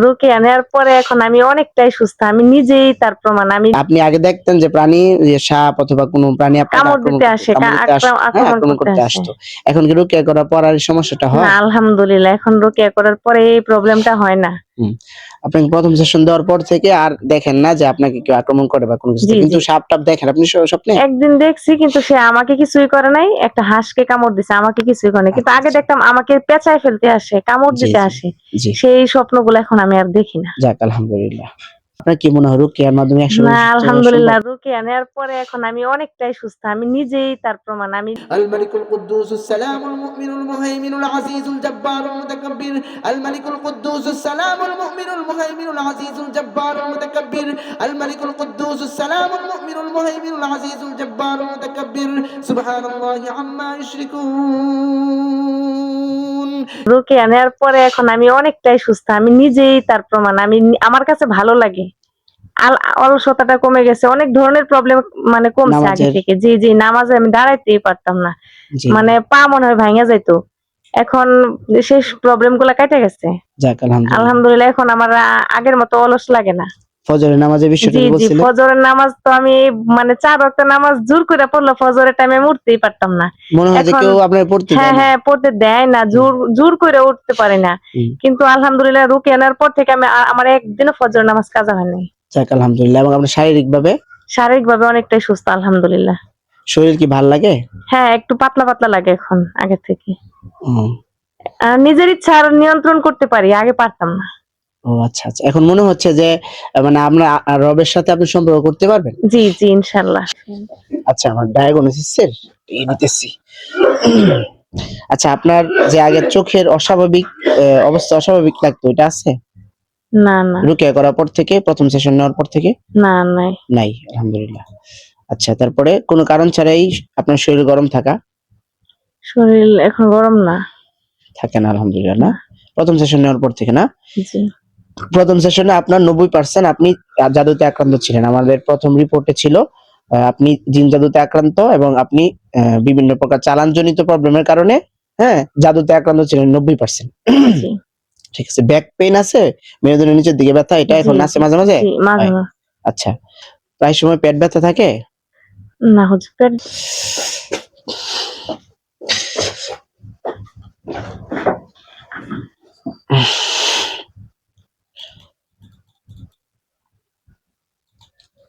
রুকিয়া নেওয়ার পরে এখন আমি অনেকটাই সুস্থ। আমি নিজেই তার প্রমাণ। আমি আপনি আগে দেখতেন যে প্রাণী সাপ অথবা কোনো প্রাণী কামড় দিতে আসে, আক্রমণ- হ্যাঁ, আক্রমণ করতে করতে আসতো। এখন কি রোকেয়া করার পর আর সমস্যাটা হয়? না আলহামদুলিল্লাহ এখন রোকেয়া করার পরে এই প্রবলেমটা হয় না। আপনি প্রথম সেশন দেওয়ার পর থেকে আর দেখেন না যে আপনাকে কেউ আক্রমণ করে বা কোনো কিছু কিন্তু সাপ টাপ দেখেন আপনি স্বপ্নে? একদিন দেখছি কিন্তু সে আমাকে কিছুই করে নাই। একটা হাঁসকে কামড় দিছে আমাকে কিছুই করে নাই। কিন্তু আগে দেখতাম আমাকে পেঁচায় ফেলতে আসে কামড় দিতে আসে। সেই স্বপ্নগুলো এখন আমি আর দেখি না। যাক আলহামদুলিল্লাহ। আপনার কি মনে হয় রুকিয়ার মাধ্যমে আলহামদুলিল্লাহ রুকিয়া নেওয়ার পরে এখন আমি অনেকটাই সুস্থ। আমি নিজেই তার প্রমাণ আমি আল মালিকুল কুদ্দুসুস সালামুল মুমিনুল মুহাইমিনুল আজিজুল জব্বারুল মুতাকাব্বির। আল মালিকুল কুদ্দুসুস সালামুল মুমিনুল মুহাইমিনুল আজিজুল জব্বারুল মুতাকাব্বির। আল মালিকুল কুদ্দুসুস সালামুল মুমিনুল মুহাইমিনুল আজিজুল জব্বারুল মুতাকাব্বির। সুবহানাল্লাহি আম্মা ইশরিকুন। রুকিয়া নেওয়ার পরে এখন আমি অনেকটাই সুস্থ আমি নিজেই তার প্রমাণ আমি আমার কাছে ভালো লাগে। অলসতাটা কমে গেছে। অনেক ধরনের প্রবলেম মানে কমছে আগে থেকে। জি জি নামাজে আমি দাঁড়াইতেই পারতাম না। মানে পা মনে হয় ভাঙা যাইতো। এখন সেই প্রবলেমগুলা কেটে গেছে। আলহামদুলিল্লাহ। এখন আমার আগের মতো অলস লাগে না। ফজরের নামাজের জি বিষয়টা জি বলছিলেন ফজরের নামাজ তো আমি মানে চার ওয়াক্ত নামাজ জোর করে পড়ল ফজরের টাইমে উঠতেই পারতাম না। মনে হয় কেউ আপনার পড়তে হ্যাঁ হ্যাঁ পড়তে দেয় না। জোর জোর করে উঠতে পারি না। কিন্তু আলহামদুলিল্লাহ রুকে আনার পর থেকে আমি আমার একদিনও ফজর নামাজ কাজা হয়নি। যাক আলহামদুলিল্লাহ। এবং আপনার শারীরিক ভাবে শারীরিক ভাবে অনেকটাই সুস্থ আলহামদুলিল্লাহ। শরীর কি ভালো লাগে? হ্যাঁ একটু পাতলা পাতলা লাগে এখন আগে থেকে। নিজের ইচ্ছা আর নিয়ন্ত্রণ করতে পারি আগে পারতাম না। ও আচ্ছা আচ্ছা। এখন মনে হচ্ছে যে মানে আমরা রবের সাথে আপনি সম্পর্ক করতে পারবেন? জি জি ইনশাল্লাহ। আচ্ছা আমার ডায়াগনোসিসের এই নিতেছি আচ্ছা আপনার যে আগে চোখের অস্বাভাবিক অবস্থা অস্বাভাবিক লাগতো এটা আছে? না না। রুকিয়া করার পর থেকে প্রথম সেশন নেওয়ার পর থেকে? না নাই। নাই আলহামদুলিল্লাহ। আচ্ছা তারপরে কোনো কারণ ছাড়াই আপনার শরীর গরম থাকা? শরীর এখন গরম না। থাকে না আলহামদুলিল্লাহ না? প্রথম সেশন নেওয়ার পর থেকে না? জি। প্রথম সেশনে আপনার নব্বই পার্সেন্ট আপনি জাদুতে আক্রান্ত ছিলেন। আমাদের প্রথম রিপোর্টে ছিল আপনি জিন জাদুতে আক্রান্ত এবং আপনি বিভিন্ন প্রকার চালানজনিত প্রবলেমের কারণে হ্যাঁ জাদুতে আক্রান্ত ছিলেন নব্বই পার্সেন্ট ঠিক আছে ব্যাক পেইন আছে মেরুদণ্ডের নিচের দিকে ব্যথা এটা এখন আছে মাঝে মাঝে? আচ্ছা প্রায় সময় পেট ব্যথা থাকে? না হচ্ছে পেট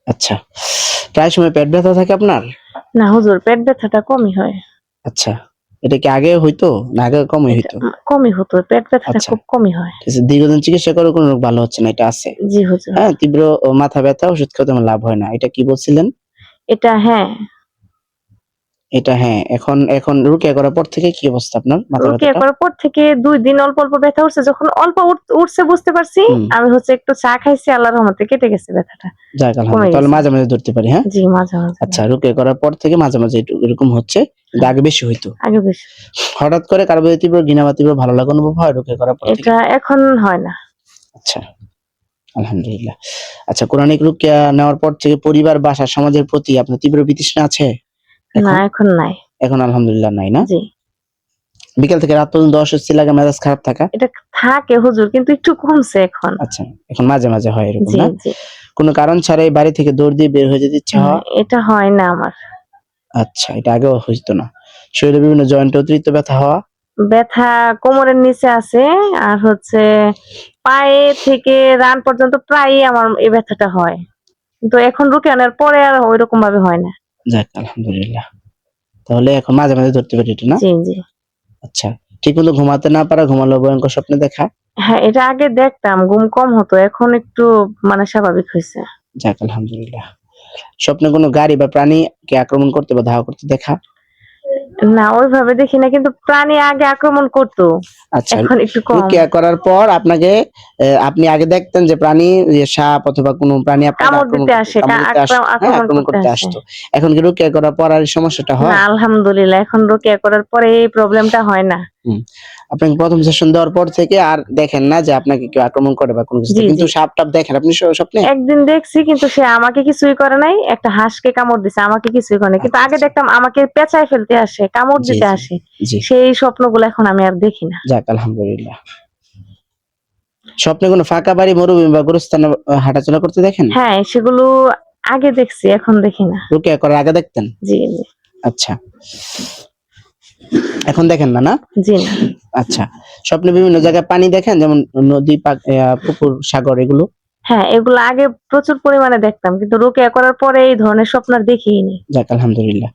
আচ্ছা প্রায় সময় পেট ব্যথা থাকে আপনার? না হুজুর পেট ব্যথাটা কমই হয়। আচ্ছা। এটা কি আগে হইতো? না আগে কমই হইতো? কমই হতো পেট ব্যথাটা আচ্ছা। খুব কমই হয়। দীর্ঘদিন চিকিৎসা করে কোনো রোগ ভালো হচ্ছে না এটা আছে। জি হচ্ছে হ্যাঁ তীব্র মাথা ব্যথা ওষুধ খেতে লাভ হয় না এটা কি বলছিলেন? এটা হ্যাঁ এটা হ্যাঁ এখন এখন রুকিয়া করার পর থেকে কি অবস্থা আপনার মাথা রুকিয়া করার পর থেকে দুই দিন অল্প অল্প ব্যথা উঠছে যখন অল্প উঠছে বুঝতে পারছি আমি হচ্ছে একটু চা খাইছি আল্লাহর রহমতে কেটে গেছে ব্যথাটা। যাক আলহামদুলিল্লাহ তাহলে মাঝে মাঝে ধরতে পারি হ্যাঁ? জি মাঝে মাঝে। আচ্ছা রুকিয়া করার পর থেকে মাঝে মাঝে এরকম হচ্ছে আগে বেশি হইতো। আগে বেশি। হঠাৎ করে কারও প্রতি তীব্র ঘৃণা বা তীব্র ভালো লাগা অনুভব হয় রুকিয়া করার পর থেকে? এটা এখন হয় না। আচ্ছা আলহামদুলিল্লাহ। আচ্ছা কোরআনিক রুকিয়া নেওয়ার পর থেকে পরিবার বাসা সমাজের প্রতি আপনার তীব্র বিতৃষ্ণা আছে? না এখন নাই। এখন আলহামদুলিল্লাহ নাই না? জি। বিকাল থেকে রাত পর্যন্ত অস্বস্তি লাগা মেজাজ খারাপ থাকা? এটা থাকে হুজুর কিন্তু একটু কমছে এখন। আচ্ছা এখন মাঝে মাঝে হয় এরকম না? কোনো কারণ ছাড়াই বাড়ি থেকে দৌড় দিয়ে বের হয়ে যেতে ইচ্ছা হওয়া এটা হয় না আমার। আচ্ছা এটা আগেও হইতো না। শরীরে বিভিন্ন জয়েন্টে অতিরিক্ত ব্যথা হওয়া? ব্যথা কোমরের নিচে আছে আর হচ্ছে পায়ে থেকে রান পর্যন্ত প্রায়ই আমার এই ব্যথাটা হয়। কিন্তু এখন রুকে আনার পরে আর ওইরকম ভাবে হয় না। যাক আলহামদুলিল্লাহ। তাহলে এখন মাঝে মাঝে ধরতে পারি এটা না? জি জি। আচ্ছা ঠিক মতো ঘুমাতে না পারা ঘুমালো ভয়ঙ্কর স্বপ্নে দেখা? হ্যাঁ এটা আগে দেখতাম ঘুম কম হতো এখন একটু মানে স্বাভাবিক হয়েছে। যাক আলহামদুলিল্লাহ। স্বপ্নে কোনো গাড়ি বা প্রাণী কে আক্রমণ করতে বা ধাওয়া করতে দেখা? না ওইভাবে দেখি না কিন্তু প্রাণী আগে আক্রমণ করতো। আচ্ছা এখন একটু কম। রুকিয়া করার পর আপনাকে আপনি আগে দেখতেন যে প্রাণী সাপ অথবা কোনো প্রাণী আপনাকে আক্রমণ করতে আসতো। এখন কি রুকিয়া করার পর আর এই সমস্যাটা হয়? আলহামদুলিল্লাহ এখন রুকিয়া করার পরে এই প্রবলেমটা হয় না। আপনি প্রথম সেশন দেওয়ার পর থেকে আর দেখেন না যে আপনাকে কেউ আক্রমণ করে বা কোনো কিছু। কিন্তু সাপ টাপ দেখেন আপনি স্বপ্নে? একদিন দেখছি কিন্তু সে আমাকে কিছুই করে নাই। একটা হাঁসকে কামড় দিছে আমাকে কিছুই করে নাই। কিন্তু আগে দেখতাম আমাকে পেঁচায় ফেলতে আসে কামড় দিতে আসে। সেই স্বপ্নগুলো এখন আমি আর দেখি না। যাক আলহামদুলিল্লাহ। স্বপ্নে কোনো ফাঁকা বাড়ি মরুভূমি বা গোরস্থানে হাঁটাচলা করতে দেখেন? হ্যাঁ সেগুলো আগে দেখছি এখন দেখি না। রুকিয়া করার আগে দেখতেন? জি জি। আচ্ছা। এখন দেখেন না না? জি। না আচ্ছা স্বপ্নে বিভিন্ন জায়গায় পানি দেখেন যেমন নদী পুকুর সাগর এগুলো? হ্যাঁ এগুলো আগে প্রচুর পরিমাণে দেখতাম কিন্তু রোকেয়া করার পরে এই ধরনের স্বপ্ন আর দেখিনি। যাক আলহামদুলিল্লাহ।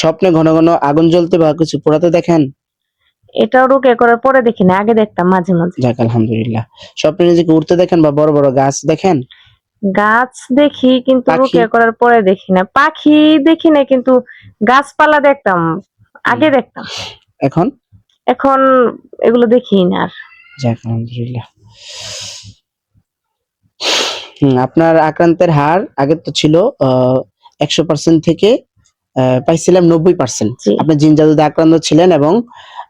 স্বপ্নে ঘন ঘন আগুন জ্বলতে বা কিছু পোড়াতে দেখেন? এটাও রোকেয়া করার পরে দেখি না আগে দেখতাম মাঝে মাঝে। যাক আলহামদুলিল্লাহ। স্বপ্নে নিজেকে উঠতে দেখেন বা বড় বড় গাছ দেখেন? গাছ দেখি কিন্তু? রোকেয়া করার পরে দেখি না পাখি দেখি না কিন্তু গাছপালা দেখতাম। আগে দেখতাম। এখন? এখন এগুলো দেখি না আর। যাক আলহামদুলিল্লাহ। আপনার আক্রান্তের হার আগে তো ছিল একশো পার্সেন্ট থেকে পাইছিলাম নব্বই পার্সেন্ট আপনি জিন জাদুতে আক্রান্ত ছিলেন এবং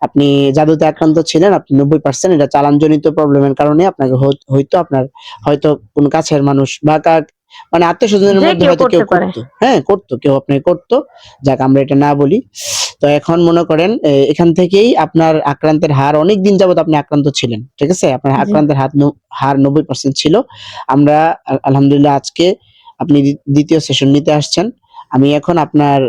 আপনি জাদুতে আক্রান্ত ছিলেন আপনি নব্বই পার্সেন্ট এটা চালানজনিত প্রবলেমের কারণে আপনাকে হয়তো আপনার হয়তো কোন কাছের মানুষ বা কাক মানে আত্মীয় স্বজনের মধ্যে হয়তো কেউ। করতো। হ্যাঁ করতো কেউ আপনি করতো। যাক আমরা এটা না বলি। তো এখন মনে করেন এখান থেকেই আপনার আক্রান্তের হার অনেক দিন যাবত আপনি আক্রান্ত ছিলেন ঠিক আছে? আপনার আক্রান্তের হাত হার নব্বই পার্সেন্ট ছিল। আমরা আলহামদুলিল্লাহ আজকে আপনি দ্বিতীয় সেশন নিতে আসছেন। আমি এখন আপনার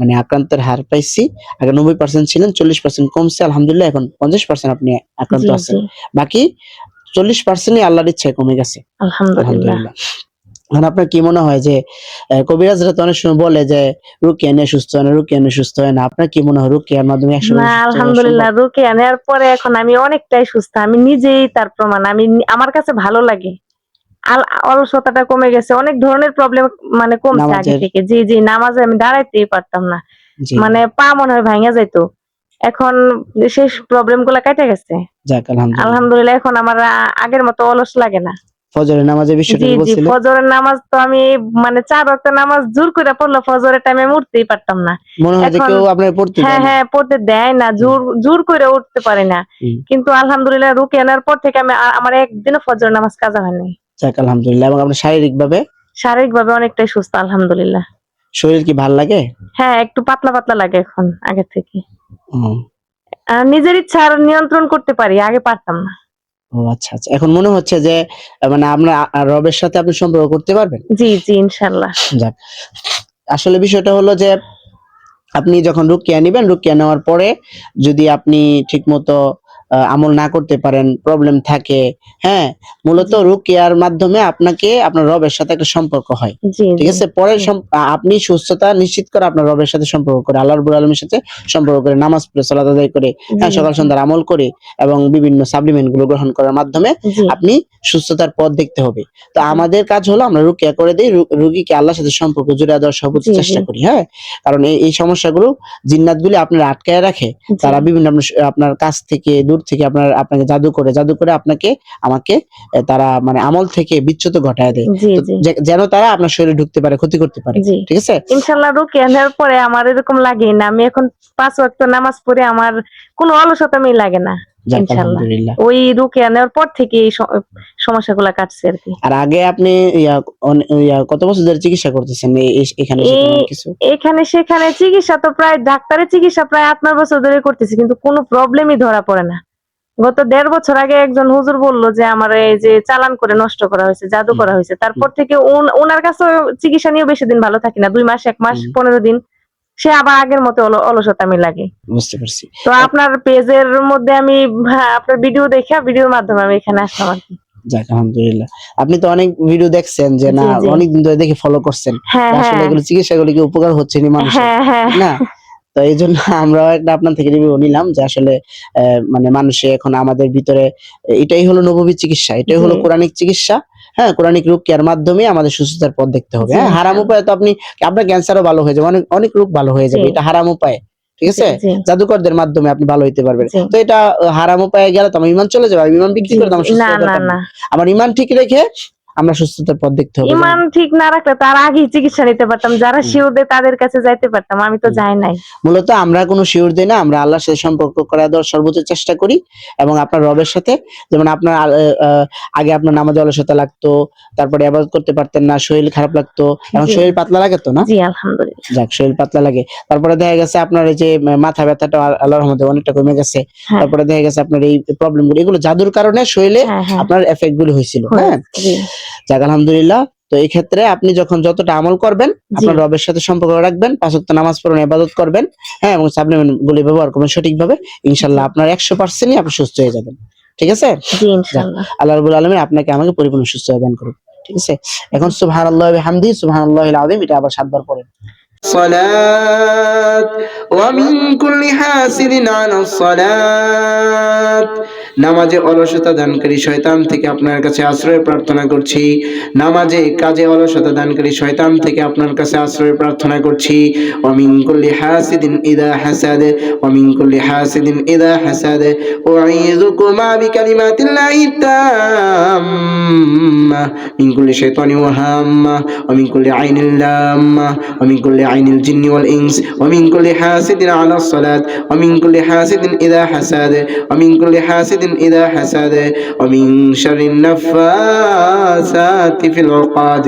মানে আক্রান্তের হার পাইছি। আগে নব্বই পার্সেন্ট ছিলেন চল্লিশ পার্সেন্ট কমছে। আলহামদুলিল্লাহ এখন পঞ্চাশ পার্সেন্ট আপনি আক্রান্ত আছেন। বাকি চল্লিশ পার্সেন্টই আল্লাহর ইচ্ছায় কমে গেছে। আলহামদুলিল্লাহ। এখন আপনার কি মনে হয় যে কবিরাজরা তো অনেক সময় বলে যে রুকিয়া নিয়ে সুস্থ হয় না রুকিয়া নিয়ে সুস্থ হয় না। আপনার কি মনে হয় রুকিয়ার মাধ্যমে আলহামদুলিল্লাহ রোকেয়া নেওয়ার পরে এখন আমি অনেকটাই সুস্থ। আমি নিজেই তার প্রমাণ। আমি আমার কাছে ভালো লাগে। অলসতাটা কমে গেছে। অনেক ধরনের প্রবলেম মানে কমছে আগে থেকে। জি জি নামাজে আমি দাঁড়াইতেই পারতাম না। মানে পা মনে হয় ভাঙা যাইতো। এখন সেই প্রবলেমগুলা কেটে গেছে। আলহামদুলিল্লাহ। এখন আমার আগের মতো অলস লাগে না। ফজরের নামাজের বিষয়টা জি জি বলছিলেন ফজরের নামাজ তো আমি মানে চার ওয়াক্ত নামাজ জোর করে পড়ল ফজরের টাইমে উঠতেই পারতাম না। মনে হয় যে কেউ আপনার পড়তে হ্যাঁ দেয় না। হ্যাঁ পড়তে দেয় না জোর জোর করে উঠতে পারে না। কিন্তু আলহামদুলিল্লাহ রুকে আনার পর থেকে আমি আমার একদিনও ফজর নামাজ কাজা হয়নি যাক আলহামদুলিল্লাহ। এবং আপনার শারীরিক ভাবে শারীরিক ভাবে অনেকটাই সুস্থ আলহামদুলিল্লাহ। শরীর কি ভালো লাগে? হ্যাঁ একটু পাতলা পাতলা লাগে এখন আগে থেকে। নিজের ইচ্ছা আর নিয়ন্ত্রণ করতে পারি আগে পারতাম না। ও আচ্ছা আচ্ছা। এখন মনে হচ্ছে যে মানে আমরা রবের সাথে আপনি সম্পর্ক করতে পারবেন? জি জি ইনশাল্লাহ। যাক। আসলে বিষয়টা হলো যে আপনি যখন রুকিয়া নিবেন রুকিয়া নেওয়ার পরে যদি আপনি ঠিকমতো আমল না করতে পারেন প্রবলেম থাকে। হ্যাঁ মূলত রুকিয়ার মাধ্যমে আপনাকে আপনার রবের সাথে একটা সম্পর্ক হয়। ঠিক আছে? পরে আপনি সুস্থতা নিশ্চিত করে আপনার রবের সাথে সম্পর্ক করে আল্লাহ রবুল আলমীর সাথে সম্পর্ক করে নামাজ পড়ে সালাত আদায় করে হ্যাঁ সকাল সন্ধ্যার আমল করে এবং বিভিন্ন সাপ্লিমেন্টগুলো গ্রহণ করার মাধ্যমে আপনি সুস্থতার পথ দেখতে হবে। তো আমাদের কাজ হলো আমরা রুকিয়া করে দিই রুগীকে আল্লাহর সাথে সম্পর্ক জুড়ে দেওয়ার সর্বোচ্চ। চেষ্টা করি হ্যাঁ? কারণ এই সমস্যাগুলো জিন্নাত গুলি আপনার আটকায় রাখে। তারা বিভিন্ন আপনার আপনার কাছ থেকে দূর থেকে আপনার আপনাকে জাদু করে জাদু করে আপনাকে আমাকে তারা মানে আমল থেকে বিচ্যুত ঘটায় দেয়। যেন তারা আপনার শরীরে ঢুকতে পারে ক্ষতি করতে পারে ঠিক আছে? ইনশাল্লাহ রুকে আনার পরে আমার এরকম লাগে না। আমি এখন পাঁচ ওয়াক্ত নামাজ পড়ে আমার কোনো অলসতামি লাগে না আলহামদুলিল্লাহ। ওই পর থেকে এই সমস্যাগুলা কাটছে আর কি। আর আগে আপনি কত বছর ধরে চিকিৎসা করতেছেন? এখানে কিছু? এখানে সেখানে চিকিৎসা তো প্রায় ডাক্তারের চিকিৎসা প্রায় আট নয় বছর ধরে করতেছি কিন্তু কোনো প্রবলেমই ধরা পড়ে না। গত দেড় বছর আগে একজন হুজুর বলল যে আমার এই যে চালান করে নষ্ট করা হয়েছে জাদু করা হয়েছে। তারপর থেকে ওনার কাছে চিকিৎসা নিয়েও বেশি দিন ভালো থাকি না দুই মাস এক মাস পনেরো দিন। সে আবার আগের মতো অল- অলসতামি লাগে। বুঝতে পারছি। তো আপনার পেজের মধ্যে আমি হ্যাঁ, আপনার ভিডিও দেখে ভিডিওর মাধ্যমে আমি এখানে আসলাম আর কি। যাক আলহামদুলিল্লাহ। আপনি তো অনেক ভিডিও দেখছেন যে না। অনেক দিন ধরে দেখে ফলো করছেন। হ্যাঁ আসলে হ্যাঁ। এগুলো চিকিৎসা গুলো কি উপকার হচ্ছে নি মানুষের? না? তো এই জন্য আমরাও একটা আপনার থেকে রিভিউ নিলাম যে আসলে মানে মানুষে এখন আমাদের ভিতরে এটাই হলো নববী চিকিৎসা এটাই হলো। কোরআনিক চিকিৎসা হ্যাঁ কোরআনিক রোগের মাধ্যমে আমাদের সুস্থতার পথ দেখতে হবে। হ্যাঁ হারাম। উপায়ে তো আপনি আপনার ক্যান্সারও ভালো হয়ে যাবে অনেক অনেক রোগ ভালো হয়ে যাবে এটা হারাম উপায়ে ঠিক আছে? জাদুকরদের মাধ্যমে আপনি ভালো হইতে পারবেন। তো এটা হারাম উপায়ে গেলে তো আমার ইমান চলে যাবে ইমান বিক্রি করে। আমার ইমান ঠিক রেখে আমরা সুস্থতার পথ দেখতে হবে। ইমান ঠিক না রাখলে তার আগেই চিকিৎসা নিতে পারতাম। যারা শিওর দেয় তাদের কাছে যাইতে পারতাম আমি তো যাই নাই। মূলত আমরা কোনো শিওর দিই না আমরা আল্লাহর সাথে সম্পর্ক করা দেওয়ার সর্বোচ্চ চেষ্টা করি এবং আপনার রবের সাথে। যেমন আপনার আগে আপনার নামাজে অলসতা লাগতো তারপরে আবাদ করতে পারতেন না শরীর খারাপ লাগতো এখন শরীর পাতলা লাগে তো না? জি আলহামদুলিল্লাহ। যাক শরীর পাতলা লাগে। তারপরে দেখা গেছে আপনার এই যে মাথা ব্যথাটা আল- আল্লাহর রহমতে অনেকটা কমে গেছে। হ্যাঁ। তারপরে দেখা গেছে আপনার এই প্রবলেমগুলো এগুলো জাদুর কারণে শরীরে হ্যাঁ হ্যাঁ। আপনার এফেক্টগুলো হয়েছিল হ্যাঁ। যাক আলহামদুলিল্লাহ। তো এই ক্ষেত্রে আপনি যখন যতটা আমল করবেন আপনার রবের সাথে সম্পর্ক রাখবেন পাঁচ নামাজ পড়ুন ইবাদত করবেন হ্যাঁ এবং সাপ্লিমেন্ট গুলি ব্যবহার করবেন সঠিকভাবে ইনশাল্লাহ আপনার একশো পার্সেন্টই আপনি সুস্থ হয়ে যাবেন। ঠিক আছে? আল্লাহ রবুল আলমী আপনাকে আমাকে পরিপূর্ণ সুস্থ দান করুন ঠিক আছে? এখন সুবহান আল্লাহ হামদি সুবহান আল্লাহ আদিম এটা আবার সাতবার পড়েন। الصلاة ومن كل حاسد على الصلاة নামাজে অলসতা দানকারী শয়তান থেকে আপনার কাছে আশ্রয় প্রার্থনা করছি নামাজে কাজে অলসতা দানকারী শয়তান থেকে আপনার কাছে আশ্রয় প্রার্থনা করছি ওয়ামিন কুল্লি হাসিদিন ইদা হাসাদ ওয়ামিন কুল্লি হাসিদিন ইদা হাসাদ উঈযুকুমা বিকালিমাতিল্লাহি তাম্মা মিন কুল্লি শাইতানিন ওয়াহাম্মা ومن আইনিল জিন্নি ওয়াল ইনস ওয়া মিন কুল্লি হাসিদিন আলাস সালাত ওয়া মিন কুল্লি হাসিদিন ইযা হাসাদ ওয়া মিন কুল্লি হাসিদিন ইযা হাসাদ ওয়া মিন শাররিন নাফাসাতি ফিল উকাদ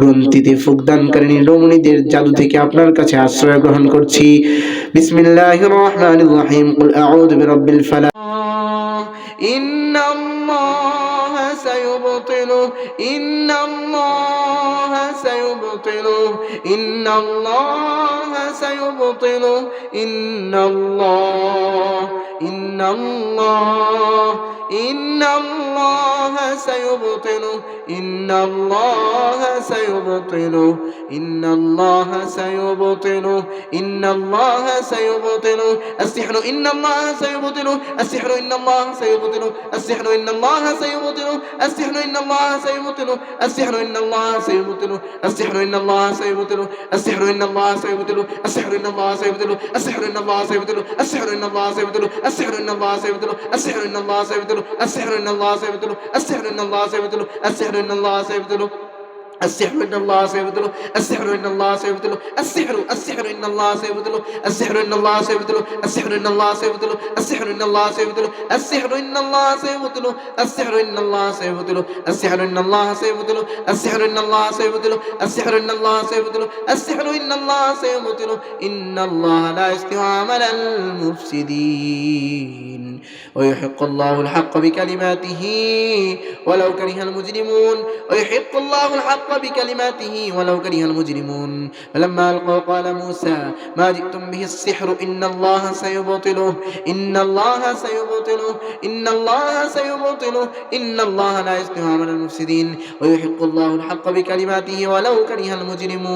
গ্রন্থিতে ফুকদানকারী রমণীদের জাদু থেকে আপনার কাছে আশ্রয় গ্রহণ করছি। বিসমিল্লাহ রহমানির রহিম। কুল আউযু বিরাব্বিল ফালাক। ইন্নাল্লাহ سيبطله إن الله سيبطله إن الله سيبطله إن الله إن الله إن الله سيبطله إن الله سيبطله إن الله سيبطله إن الله سيبطله السحر إن الله سيبطله السحر إن الله سيبطله السحر إن الله سيبطله السحر إن الله سيبطله السحر إن الله سيبطله السحر إن الله سيبطله السحر إن الله سيبطله السحر إن الله سيبطله السحر إن الله سيبطله السحر إن الله سيبطله السحر إن الله سيبطله السحر إن الله سيبطله السحر إن الله سيبطله সাহেবতুল আসসাহরুন আল্লাহ সাহেবতুল আসসাহরুন আল্লাহ সাহেবতুল السحر إن الله سيبطله السحر إن الله سيبطله السحر السحر إن الله سيبطله السحر إن الله سيبطله السحر إن الله سيبطله السحر إن الله سيبطله السحر إن الله سيبطله السحر إن الله سيبطله السحر إن الله سيبطله السحر إن الله سيبطله السحر إن الله سيبطله السحر إن الله سيبطله إن الله لا يصلح عمل المفسدين ويحق الله الحق بكلماته ولو كره المجرمون ويحق الله الحق بكلماته ولو كره المجرمون. فلما ألقوا قال موسى ما جئتم به السحر إن الله سيبطله إن الله سيبطله إن الله سيبطله إن الله لا يصلح عمل المفسدين. ويحق الله الحق بكلماته ولو كره المجرمون.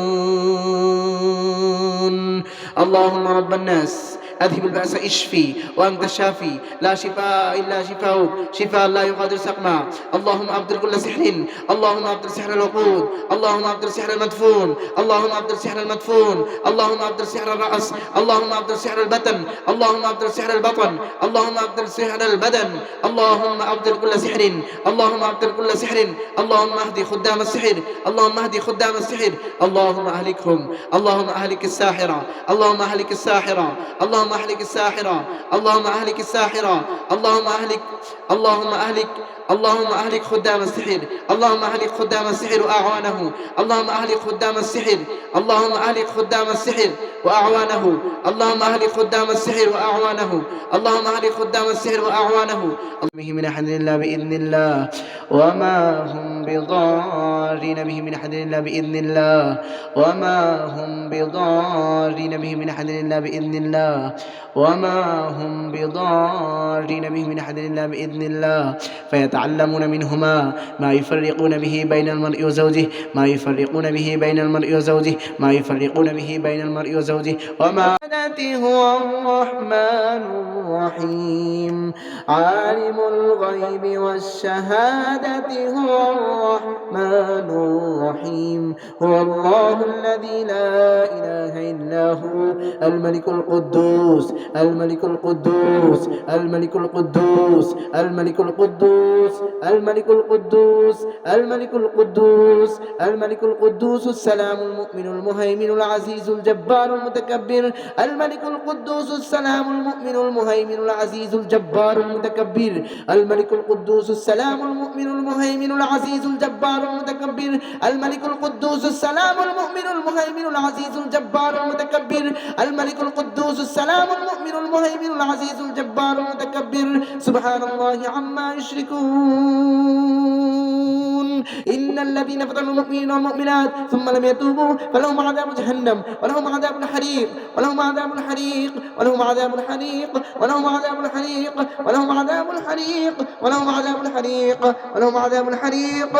اللهم رب الناس أذهب البأس اشفي وأنت الشافي لا شفاء إلا شفاؤك شفاء لا يغادر سقما اللهم أبدل كل سحر اللهم أبدل سحر العقود اللهم أبدل سحر المدفون اللهم أبدل سحر المدفون اللهم أبدل سحر الرأس اللهم أبدل سحر البطن اللهم أبدل سحر البطن اللهم أبدل سحر البدن اللهم أبدل كل سحر اللهم أبدل كل سحر اللهم اهدي خدام السحر اللهم اهدي خدام السحر اللهم أهلكهم اللهم أهلك الساحرة اللهم أهلك الساحرة اللهم اللهم أهلك الساحرة. اللهم أهلك الساحرة. اللهم اهلك اللهم اهلك اللهم أهلك خدام السحر. اللهم أهلك خدام السحر وأعوانه. اللهم أهلك خدام السحر. اللهم أهلك خدام السحر وأعوانه. اللهم أهلك خدام السحر وأعوانه. اللهم أهلك خدام السحر وأعوانه. به من أحد إلا بإذن الله. وما هم بضارين به من أحد إلا بإذن الله. وما هم بضارين به من أحد إلا بإذن الله. وما هم بضارين به من أحد إلا بإذن الله. فيتعلمون منهما ما يفرقون به بين المرء وزوجه ما يفرقون به بين المرء وزوجه ما يفرقون به بين المرء وزوجه. وما هو الرحمن الرحيم. عالم الغيب والشهادة هو الرحمن الرحيم. هو الله الذي لا إله إلا هو الملك القدوس. الملك القدوس الملك القدوس الملك القدوس الملك القدوس الملك القدوس الملك القدوس السلام المؤمن المهيمن العزيز الجبار المتكبر الملك القدوس السلام المؤمن المهيمن العزيز الجبار المتكبر الملك القدوس السلام المؤمن المهيمن العزيز الجبار المتكبر الملك القدوس السلام المؤمن المهيمن العزيز الجبار المتكبر الملك القدوس السلام المؤمن المهيمن العزيز الجبار المتكبر. سبحان الله عما يشركون. إن الذين فتنوا المؤمنين والمؤمنات ثم لم يتوبوا فلهم عذاب جهنم ولهم عذاب الحريق ولهم عذاب الحريق ولهم عذاب الحريق ولهم عذاب الحريق ولهم عذاب الحريق ولهم عذاب الحريق ولهم عذاب الحريق